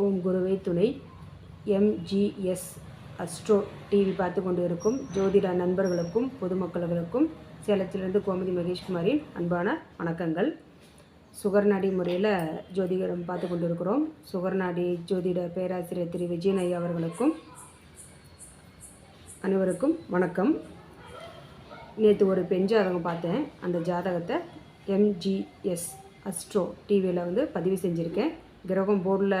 ஓம் குருவே துணை. MGS astro TV பார்த்து கொண்டு இருக்கும் ஜோதிட நண்பர்களுக்கும் பொதுமக்களுக்கும் சேலத்திலிருந்து கோமதி மகேஷ்குமாரின் அன்பான வணக்கங்கள். சுகர்நாடி முறையில் ஜோதிடம் பார்த்து கொண்டு இருக்கிறோம் சுகர்நாடி ஜோதிட பேராசிரியர் திரு விஜயன் ஐயா அவர்களுக்கும் அனைவருக்கும் வணக்கம். நேற்று ஒரு பெண் ஜாதகம் பார்த்தேன். அந்த ஜாதகத்தை எம்ஜிஎஸ் அஸ்ட்ரோ டிவியில் வந்து பதிவு செஞ்சுருக்கேன். கிரகம் போர்டில்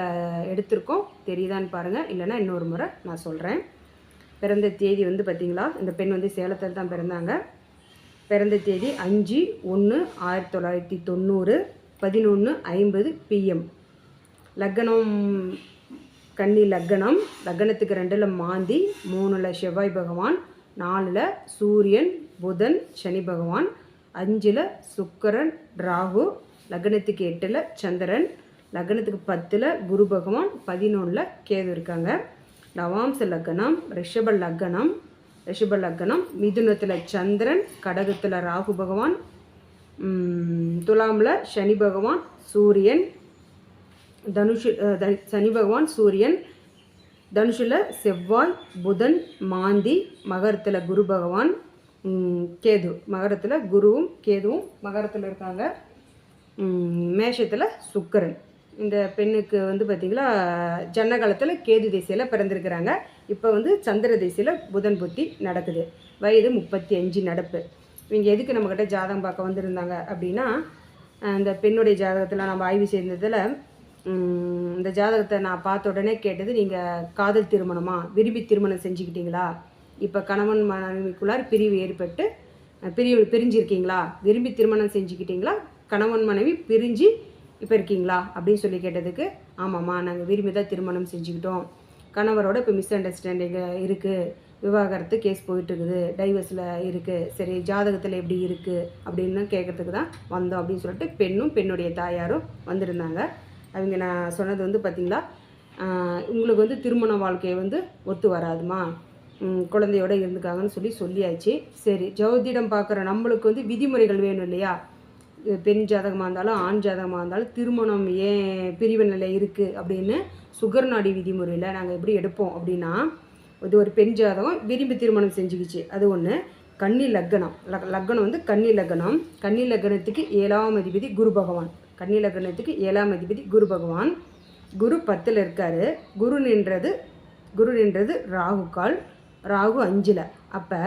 எடுத்திருக்கோம். தெரியுதான்னு பாருங்கள் இல்லைன்னா இன்னொரு முறை நான் சொல்கிறேன் பிறந்த தேதி வந்து பார்த்திங்களா இந்த பெண் வந்து சேலத்தில் தான் பிறந்தாங்க. பிறந்த தேதி அஞ்சு ஒன்று ஆயிரத்தி தொள்ளாயிரத்தி தொண்ணூறு பதினொன்று ஐம்பது பிஎம் லக்னம் கன்னி லக்னம். லக்னத்துக்கு ரெண்டில் மாந்தி மூணில் செவ்வாய் பகவான் நாலில் சூரியன் புதன் சனி பகவான் அஞ்சில் சுக்கரன் ராகு லக்னத்துக்கு எட்டில் சந்திரன் லக்னத்துக்கு பத்தில் குரு பகவான் பதினொன்றில் கேது இருக்காங்க. நவாம்ச லக்னம் ரிஷப லக்னம் ரிஷப லக்னம் மிதுனத்தில் சந்திரன் கடகத்தில் ராகு பகவான் துலாமில் சனி பகவான் சூரியன் தனுஷு சனி பகவான் சூரியன் தனுஷில் செவ்வாய் புதன் மாந்தி மகரத்தில் குரு பகவான் கேது. மகரத்தில் குருவும் கேதுவும் மகரத்தில் இருக்காங்க. மேஷத்தில் சுக்கரன். இந்த பெண்ணுக்கு வந்து பார்த்திங்களா ஜன்ன காலத்தில் கேது திசையில் பிறந்திருக்கிறாங்க. இப்போ வந்து சந்திர திசையில் புதன் புத்தி நடக்குது. வயது முப்பத்தி அஞ்சு நடப்பு. இவங்க எதுக்கு நம்மக்கிட்ட ஜாதகம் பார்க்க வந்திருந்தாங்க அப்படின்னா இந்த பெண்ணுடைய ஜாதகத்தில் நம்ம ஆய்வு செய்ததில் இந்த ஜாதகத்தை நான் பார்த்த உடனே கேட்டது நீங்கள் காதல் திருமணமா? விரும்பி திருமணம் செஞ்சுக்கிட்டீங்களா? இப்போ கணவன் மனைவிக்குள்ளார் பிரிவு ஏற்பட்டு பிரி பிரிவு பிரிஞ்சிருக்கீங்களா? விரும்பி திருமணம் செஞ்சுக்கிட்டீங்களா? கணவன் மனைவி பிரிஞ்சு இப்போ இருக்கீங்களா? அப்படின்னு சொல்லி கேட்டதுக்கு ஆமாம்மா நாங்கள் விரும்பி தான் திருமணம் செஞ்சுக்கிட்டோம். கணவரோட இப்போ மிஸ் அண்டர்ஸ்டாண்டிங் இருக்குது விவாகரத்து கேஸ் போயிட்டுருக்குது. டைவர்ஸில் இருக்குது சரி ஜாதகத்தில் எப்படி இருக்குது அப்படின்னு கேட்குறதுக்கு தான் வந்தோம் அப்படின்னு சொல்லிட்டு பெண்ணும் பெண்ணுடைய தாயாரும் வந்திருந்தாங்க. அவங்க நான் சொன்னது வந்து பார்த்திங்களா உங்களுக்கு வந்து திருமண வாழ்க்கை வந்து ஒத்து வராதுமா? குழந்தையோட இருந்துக்காங்கன்னு சொல்லி சொல்லியாச்சு. சரி ஜோதிடம் பார்க்குற நம்மளுக்கு வந்து விதிமுறைகள் வேணும் இல்லையா? பெண் ஜாதகமாக இருந்தாலும் ஆண் ஜாதகமாக இருந்தாலும் திருமணம் ஏன் பிரிவு நிலை இருக்குது அப்படின்னு சுகர் நாடி விதிமுறையில் நாங்கள் எப்படி எடுப்போம் அப்படின்னா இது ஒரு பெண் ஜாதகம் விரும்பி திருமணம் செஞ்சுக்கிச்சு. அது ஒன்று கன்னி லக்னம். லக் லக்னம் வந்து கன்னி லக்னம். கன்னி லக்னத்துக்கு ஏழாம் அதிபதி குரு பகவான். கன்னி லக்னத்துக்கு ஏழாம் அதிபதி குரு பகவான். குரு பத்தில் இருக்கார். குரு நின்றது குரு நின்றது ராகுக்கால். ராகு அஞ்சில். அப்போ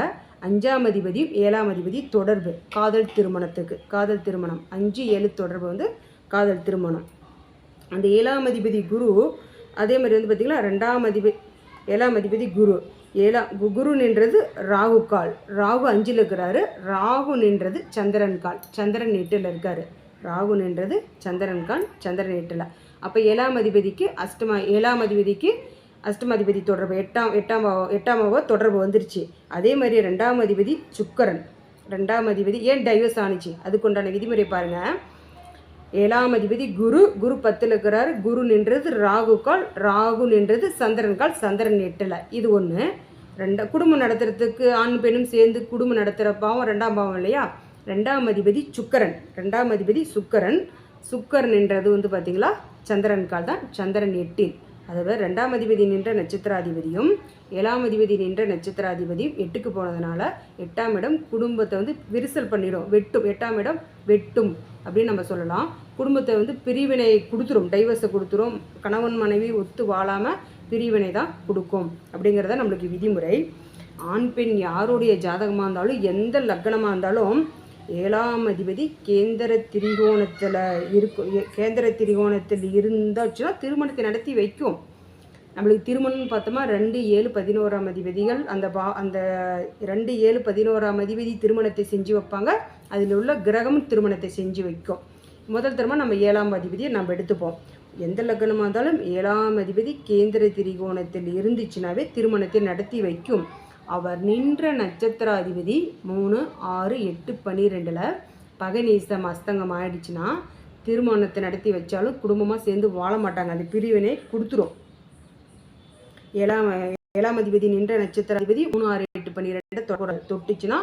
அஞ்சாம் அதிபதி ஏழாம் அதிபதி தொடர்பு. காதல் திருமணத்துக்கு. காதல் திருமணம். அஞ்சு ஏழு தொடர்பு வந்து காதல் திருமணம். அந்த ஏழாம் அதிபதி குரு அதே மாதிரி வந்து பார்த்திங்கன்னா ரெண்டாம் அதிபதி ஏழாம் அதிபதி குரு. ஏழாம் கு- குரு நின்றது ராகு கால். ராகு அஞ்சில் இருக்கிறாரு. ராகு நின்றது சந்திரன் கால். சந்திரன் எட்டில் இருக்காரு. ராகு நின்றது சந்திரன் கால் சந்திரன் எட்டில். அப்போ ஏழாம் அதிபதிக்கு அஷ்டமா ஏழாம் அதிபதிக்கு அஷ்டமாதிபதி தொடர்பு எட்டாம் எட்டாம் பாவம் எட்டாம் பாவம் தொடர்பு வந்துருச்சு. அதே மாதிரி ரெண்டாம் அதிபதி சுக்கரன். ரெண்டாம் அதிபதி ஏன் டைவர்ஸ் ஆணுச்சு? அதுக்குண்டான விதிமுறை பாருங்கள் ஏழாம் அதிபதி குரு குரு பத்தில் இருக்கிறார். குரு நின்றது ராகு கால் ராகு நின்றது சந்திரன் கால் சந்திரன் எட்டில். இது ஒன்று ரெண்டா குடும்பம் நடத்துறதுக்கு ஆண் பெண்ணும் சேர்ந்து குடும்பம் நடத்துகிற பாவம் ரெண்டாம் பாவம் இல்லையா? ரெண்டாம் அதிபதி சுக்கரன். ரெண்டாம் அதிபதி சுக்கரன். சுக்கரன் என்றது வந்து பார்த்திங்களா சந்திரன் கால் தான் சந்திரன் எட்டில். அதாவது ரெண்டாம் அதிபதி நின்ற நட்சத்திராதிபதியும் ஏழாம் அதிபதி நின்ற நட்சத்திராதிபதியும் எட்டுக்கு போனதுனால எட்டாம் இடம் குடும்பத்தை வந்து விரிசல் பண்ணிடும் வெட்டும். எட்டாம் இடம் வெட்டும் அப்படின்னு நம்ம சொல்லலாம். குடும்பத்தை வந்து பிரிவினை கொடுத்துரும் டைவர்ஸை கொடுத்துரும் கணவன் மனைவி ஒத்து வாழாமல் பிரிவினை தான் கொடுக்கும் அப்படிங்கிறத நம்மளுக்கு விதிமுறை. ஆண் பெண் யாருடைய ஜாதகமாக இருந்தாலும் எந்த லக்னமாக இருந்தாலும் ஏழாம் அதிபதி கேந்திர திரிகோணத்தில் இருக்கும் ஏ- கேந்திர திரிகோணத்தில் இருந்தாச்சுன்னா திருமணத்தை நடத்தி வைக்கும். நம்மளுக்கு திருமணம்னு பார்த்தோமா ரெண்டு ஏழு பதினோராம் அதிபதிகள் அந்த பா அந்த ரெண்டு ஏழு பதினோராம் அதிபதி திருமணத்தை செஞ்சு வைப்பாங்க. அதில் உள்ள கிரகமும் திருமணத்தை செஞ்சு வைக்கும். முதல் தரமாக நம்ம ஏழாம் அதிபதியை நம்ம எடுத்துப்போம். எந்த லக்னமாக இருந்தாலும் ஏழாம் அதிபதி கேந்திர திரிகோணத்தில் இருந்துச்சுனாவே திருமணத்தை நடத்தி வைக்கும். அவர் நின்ற நட்சத்திராதிபதி மூணு ஆறு எட்டு பன்னிரெண்டில் பகநீசம் அஸ்தங்கம் ஆயிடுச்சுன்னா திருமணத்தை நடத்தி வச்சாலும் குடும்பமாக சேர்ந்து வாழ மாட்டாங்க. அந்த பிரிவினை கொடுத்துரும். ஏழாம் ஏழாம் அதிபதி நின்ற நட்சத்திராதிபதி மூணு ஆறு எட்டு பன்னிரெண்டு தொட தொட்டுச்சுன்னா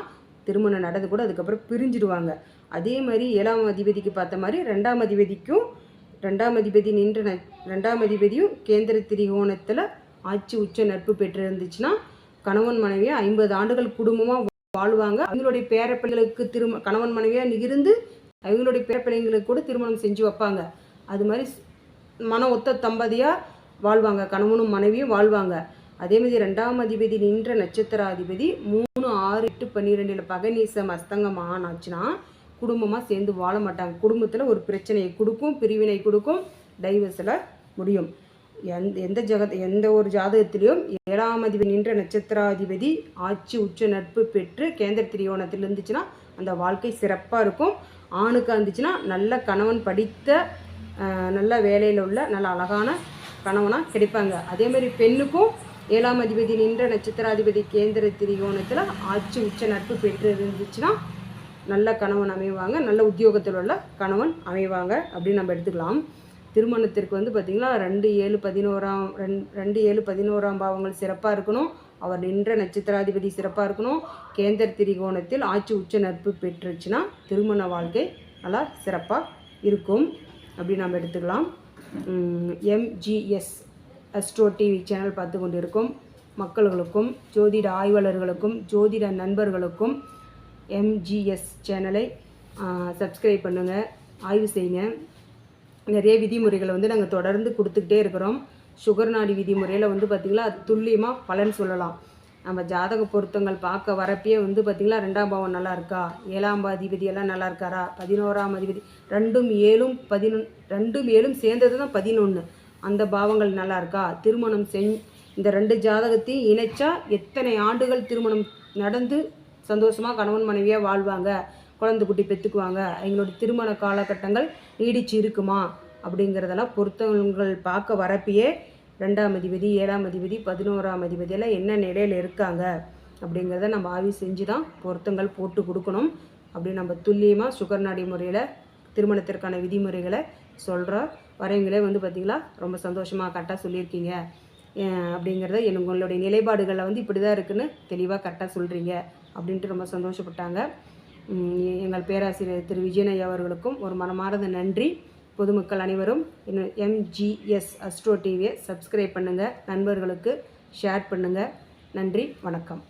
திருமணம் நடந்து கூட அதுக்கப்புறம் பிரிஞ்சிடுவாங்க. அதே மாதிரி ஏழாம் அதிபதிக்கு பார்த்த மாதிரி ரெண்டாம் அதிபதிக்கும் ரெண்டாம் அதிபதி நின்ற ந ரெண்டாம் அதிபதியும் கேந்திர திரிகோணத்தில் ஆட்சி உச்ச நட்பு பெற்று இருந்துச்சுன்னா கணவன் மனைவியாக ஐம்பது ஆண்டுகள் குடும்பமாக வாழ்வாங்க. அவங்களுடைய பேரப்பிள்ளைகளுக்கு திரும கணவன் மனைவியாக இருந்து அவங்களுடைய பேரப்பிள்ளைங்களுக்கு கூட திருமணம் செஞ்சு வைப்பாங்க. அது மாதிரி மன ஒத்த தம்பதியாக வாழ்வாங்க. கணவனும் மனைவியும் வாழ்வாங்க. அதே மாதிரி ரெண்டாம் அதிபதி நின்ற நட்சத்திராதிபதி மூணு ஆறு எட்டு பன்னிரெண்டில் பகநீசம் அஸ்தங்கம் ஆனாச்சுன்னா குடும்பமாக சேர்ந்து வாழ மாட்டாங்க. குடும்பத்தில் ஒரு பிரச்சனையை கொடுக்கும் பிரிவினை கொடுக்கும் டைவர்ஸில் முடியும். எந்த எந்த ஜகத் எந்த ஒரு ஜாதகத்திலையும் ஏழாம் அதிபதி நின்ற நட்சத்திராதிபதி ஆட்சி உச்ச நட்பு பெற்று கேந்திர திரியோணத்தில் இருந்துச்சுன்னா அந்த வாழ்க்கை சிறப்பாக இருக்கும். ஆணுக்கு இருந்துச்சுன்னா நல்ல கணவன் படித்த நல்ல வேலையில் உள்ள நல்ல அழகான கணவனாக கிடைப்பாங்க. அதே மாதிரி பெண்ணுக்கும் ஏழாம் அதிபதி நின்ற நட்சத்திராதிபதி கேந்திர திரிகோணத்தில் ஆட்சி உச்ச நட்பு பெற்று இருந்துச்சுன்னா நல்ல கணவன் அமைவாங்க. நல்ல உத்தியோகத்தில் உள்ள கணவன் அமைவாங்க அப்படின்னு நம்ம எடுத்துக்கலாம். திருமணத்திற்கு வந்து பார்த்திங்கன்னா ரெண்டு ஏழு பதினோராம் ரெண் ரெண்டு ஏழு பதினோராம் பாவங்கள் சிறப்பாக இருக்கணும். அவர் நின்ற நட்சத்திராதிபதி சிறப்பாக இருக்கணும். கேந்திர திரிகோணத்தில் ஆட்சி உச்ச நட்பு பெற்றுச்சுன்னா திருமண வாழ்க்கை நல்லா சிறப்பாக இருக்கும். அப்படி நம்ம எடுத்துக்கலாம். எம்ஜிஎஸ் அஸ்ட்ரோ டிவி சேனல் பார்த்து கொண்டிருக்கும். மக்களுக்கும் ஜோதிட ஆய்வாளர்களுக்கும் ஜோதிட நண்பர்களுக்கும் எம்ஜிஎஸ் சேனலை சப்ஸ்கிரைப் பண்ணுங்கள் ஆய்வு செய்யுங்க. நிறைய விதிமுறைகளை வந்து நாங்கள் தொடர்ந்து கொடுத்துக்கிட்டே இருக்கிறோம். சுகர் நாடி விதிமுறையில் வந்து பார்த்திங்கன்னா அது துல்லியமாக பலன் சொல்லலாம். நம்ம ஜாதக பொருத்தங்கள் பார்க்க வரப்பே வந்து பார்த்திங்களா ரெண்டாம் பாவம் நல்லா இருக்கா? ஏழாம் அதிபதி எல்லாம் நல்லா இருக்காரா? பதினோராம் அதிபதி ரெண்டும் ஏழும் பதினொன்று ரெண்டும் ஏழும் சேர்ந்தது தான் பதினொன்று அந்த பாவங்கள் நல்லா இருக்கா? திருமணம் செஞ் இந்த ரெண்டு ஜாதகத்தையும் இணைச்சா எத்தனை ஆண்டுகள் திருமணம் நடந்து சந்தோஷமாக கணவன் மனைவியாக வாழ்வாங்க? குழந்தை குட்டி பெற்றுக்குவாங்க எங்களுடைய திருமண காலகட்டங்கள் நீடிச்சு இருக்குமா? அப்படிங்கிறதெல்லாம் பொருத்தங்கள் பார்க்க வரப்பயே ரெண்டாம் அதிபதி ஏழாம் அதிபதி பதினோராம் அதிபதியெல்லாம் என்ன நிலையில் இருக்காங்க? அப்படிங்கிறத நம்ம ஆய்வு செஞ்சு தான் பொருத்தங்கள் போட்டு கொடுக்கணும். அப்படி நம்ம துல்லியமாக சுகர் நாடி முறையில் திருமணத்திற்கான விதிமுறைகளை சொல்கிற வரவங்களே வந்து பார்த்திங்களா ரொம்ப சந்தோஷமாக கரெக்டாக சொல்லியிருக்கீங்க. அப்படிங்கிறத எங்களுடைய உங்களுடைய நிலைப்பாடுகளில் வந்து இப்படி தான் இருக்குதுன்னு தெளிவாக கரெக்டாக சொல்கிறீங்க அப்படின்ட்டு ரொம்ப சந்தோஷப்பட்டாங்க. எங்கள் பேராசிரியர் திரு விஜயனையா அவர்களுக்கும் ஒரு மனமார்ந்த நன்றி. பொதுமக்கள் அனைவரும் எம்ஜிஎஸ் அஸ்ட்ரோ டிவியை சப்ஸ்கிரைப் பண்ணுங்கள் நண்பர்களுக்கு ஷேர் பண்ணுங்கள் நன்றி வணக்கம்.